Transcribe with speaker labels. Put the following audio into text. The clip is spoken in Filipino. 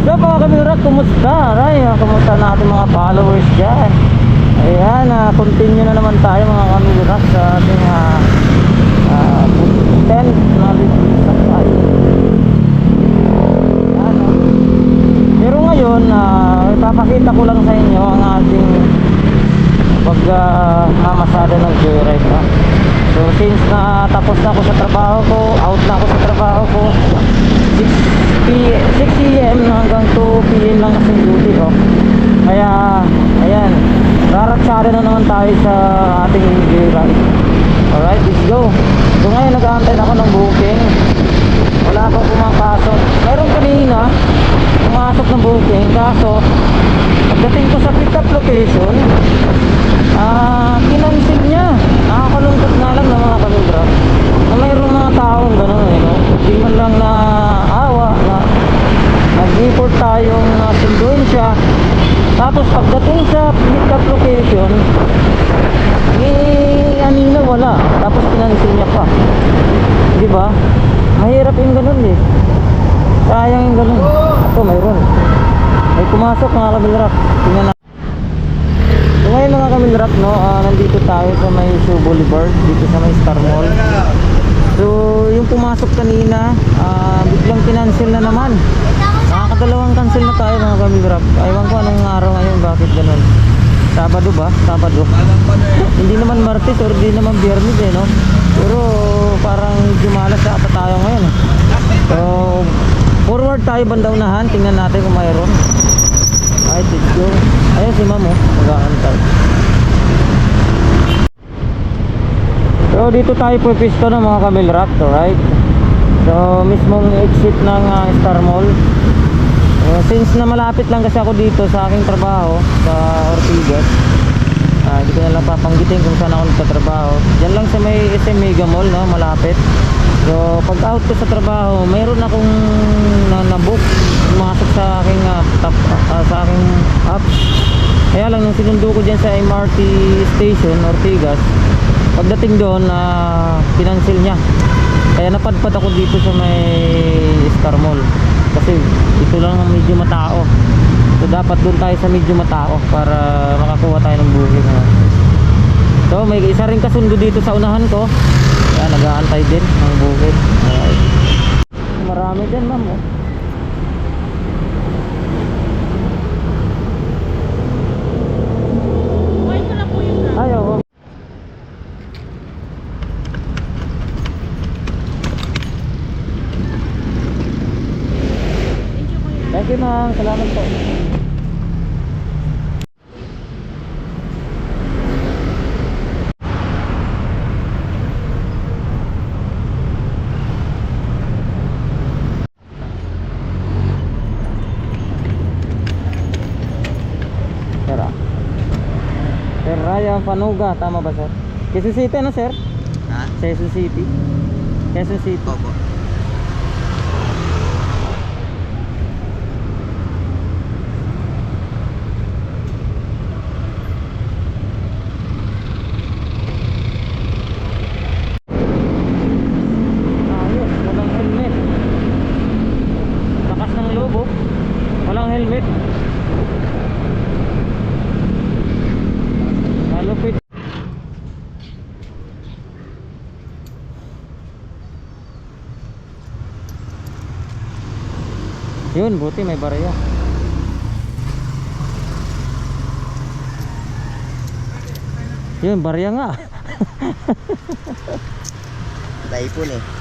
Speaker 1: So mga kamira, kumusta? Aray, ah, kumusta na ating mga followers dyan? Ayan, ah, continue na naman tayo mga kamira sa ating uh, uh, tent na sa tayo. Pero ngayon, ah, ipapakita ko lang sa inyo ang ating pag uh, mamasada ng joyride ha. So since na tapos na ako sa trabaho ko, out na ako sa trabaho ko 6 p 6 p.m. hanggang 2 p.m. lang kasi duty ko. Kaya ayan, raratsada tayo sa ating joyride. Alright, let's go. So ngayon nag-aantay na ako ng booking. Wala akong pumapasok. Meron kanina pumasok ng booking kaso pagdating ko sa pick up location ah kinancel niya nakakalungkot nga lang ng mga kalibra na mayroong mga taong gano'n eh no? hindi man lang na awa na nag-import tayong uh, sunduin siya tapos pagdating sa pick up location eh anina wala tapos kinancel niya pa di ba? Mahirap yung ganun eh. Sayang yung ganun. Ito mayroon. May pumasok mga kabilrap tingnan na so ngayon mga kabilrap no ah, nandito tayo sa may Shoe Boulevard dito sa may Star Mall. So yung pumasok kanina ah, biglang kinancel na naman. Nakakadalawang cancel na tayo mga kabilrap aywan ko anong araw ngayon bakit ganun Sabado ba? Sabado. hindi naman Martes or hindi naman Biyernes eh, no? Pero parang jumalas ata tayo ngayon. eh. So, forward tayo banda unahan. Tingnan natin kung mayroon. Alright, let's. Ayun si ma'am, oh. Mag-aantay. So, dito tayo pupisto ng mga Camel Rock, alright? So, mismong exit ng ah, Star Mall. Uh, since na malapit lang kasi ako dito sa aking trabaho sa Ortigas ah, hindi ko na lang papanggitin kung saan ako nagtatrabaho. Dyan lang sa may SM Mega Mall no, malapit. So pag out ko sa trabaho mayroon akong na, na-book pumasok sa aking ah, tap, ah, sa aking apps. Kaya lang nung sinundo ko dyan sa MRT station Ortigas pagdating doon na kinancel niya. Kaya napadpad ako dito sa may Star Mall. Kasi ito lang ang medyo matao so dapat doon tayo sa medyo matao para makakuha tayo ng booking ha. so may isa rin kasundo dito sa unahan ko kaya nag-aantay din ng Alright. marami dyan ma'am oh. Ay, oo. You ma'am, salamat po. Sir. Sir Ryan Fanuga, tama ba sir? Quezon City ano sir?
Speaker 2: Ha?
Speaker 1: Quezon City. Quezon City.
Speaker 2: Opo.
Speaker 1: Yun, buti may barya. Yun, barya nga.
Speaker 2: Taipon eh.